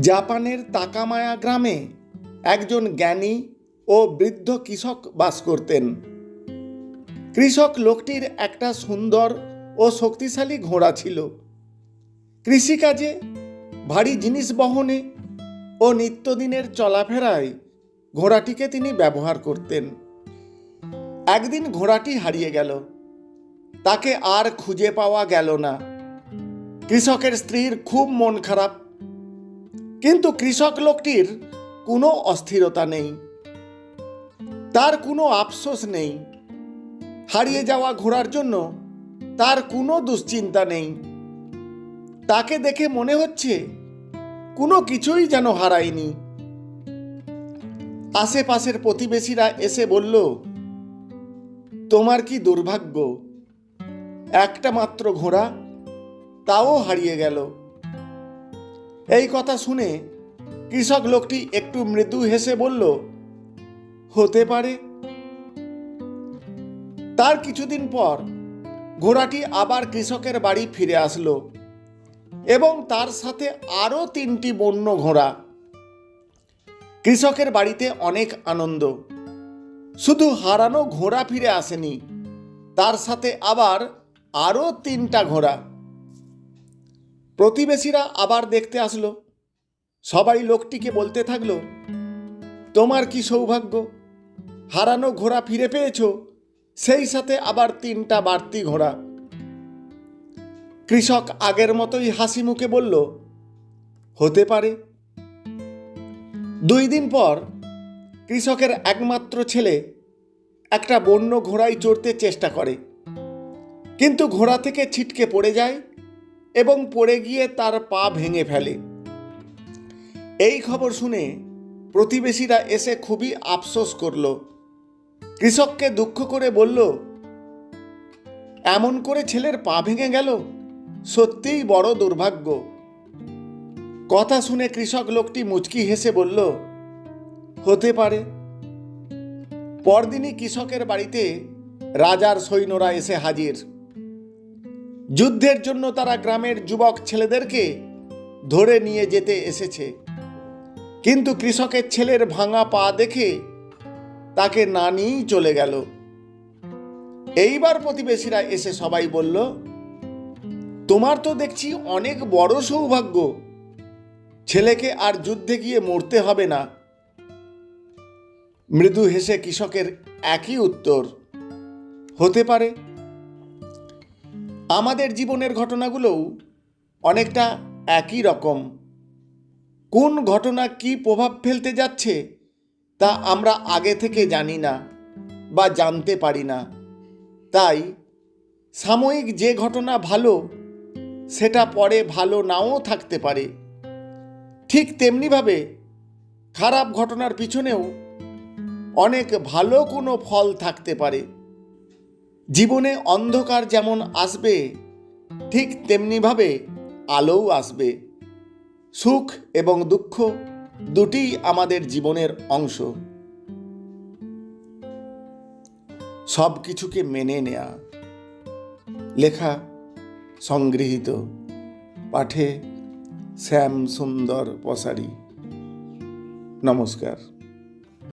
জাপানের তাকামায়া গ্রামে একজন জ্ঞানী ও বৃদ্ধ কৃষক বাস করতেন। কৃষক লোকটির একটা সুন্দর ও শক্তিশালী ঘোড়া ছিল। কৃষিকাজে ভারী জিনিস বহনে ও নিত্যদিনের চলাফেরায় ঘোড়াটিকে তিনি ব্যবহার করতেন। একদিন ঘোড়াটি হারিয়ে গেল। তাকে আর খুঁজে পাওয়া গেল না। কৃষকের স্ত্রীর খুব মন খারাপ কিন্তু কৃষক লোকটির কোনো অস্থিরতা নেই। তার কোনো আফসোস নেই। হারিয়ে যাওয়া ঘোড়ার জন্য তার কোনো দুশ্চিন্তা নেই। তাকে দেখে মনে হচ্ছে কোনো কিছুই যেন হারায়নি। আশেপাশের প্রতিবেশীরা এসে বলল, তোমার কি দুর্ভাগ্য? একটা মাত্র ঘোড়া, তাও হারিয়ে গেল। এই কথা শুনে কৃষক লোকটি একটু মৃদু হেসে বলল, হতে পারে। তার কিছুদিন পর ঘোড়াটি আবার কৃষকের বাড়ি ফিরে আসলো এবং তার সাথে আরও তিনটি বন্য ঘোড়া। কৃষকের বাড়িতে অনেক আনন্দ। শুধু হারানো ঘোড়া ফিরে আসেনি, তার সাথে আবার আরও তিনটা ঘোড়া। প্রতিবেশীরা আবার দেখতে আসলো। সবাই লোকটিকে বলতে থাকল, তোমার কি সৌভাগ্য? হারানো ঘোড়া ফিরে পেয়েছ, সেই সাথে আবার তিনটা বাড়তি ঘোড়া। কৃষক আগের মতোই হাসি মুখে বলল, হতে পারে। দুই দিন পর কৃষকের একমাত্র ছেলে একটা বন্য ঘোড়ায় চড়তে চেষ্টা করে। কিন্তু ঘোড়া থেকে ছিটকে পড়ে যায় এবং পড়ে গিয়ে তার পা ভেঙে ফেলে। এই খবর শুনে প্রতিবেশীরা এসে খুবই আফসোস করল। কৃষককে দুঃখ করে বলল, এমন করে ছেলের পা ভেঙে গেল? সত্যিই বড় দুর্ভাগ্য। কথা শুনে কৃষক লোকটি মুচকি হেসে বলল, হতে পারে। পরদিনই কৃষকের বাড়িতে রাজার সৈন্যরা এসে হাজির। যুদ্ধের জন্য তারা গ্রামের যুবক ছেলেদেরকে ধরে নিয়ে যেতে এসেছে। কিন্তু কৃষকের ছেলের ভাঙা পা দেখে তাকে না নিয়েই চলে গেল। এইবার প্রতিবেশীরা এসে সবাই বলল, তোমার তো দেখছি অনেক বড় সৌভাগ্য। ছেলেকে আর যুদ্ধে গিয়ে মরতে হবে না। মৃদু হেসে কৃষকের একই উত্তর, হতে পারে। আমাদের জীবনের ঘটনাগুলোও অনেকটা একই রকম। কোন ঘটনা কি প্রভাব ফেলতে যাচ্ছে তা আমরা আগে থেকে জানি না বা জানতে পারি না। তাই সাময়িক যে ঘটনা ভালো, সেটা পরে ভালো নাও থাকতে পারে। ঠিক তেমনিভাবে খারাপ ঘটনার পিছনেও অনেক ভালো কোনো ফল থাকতে পারে। জীবনে অন্ধকার যেমন আসবে, ঠিক তেমনিভাবে আলোও আসবে। সুখ এবং দুঃখ দুটিই আমাদের জীবনের অংশ। সব কিছুকে মেনে নেয়া। লেখা সংগৃহীত। পাঠে শ্যাম সুন্দর পসারি। নমস্কার।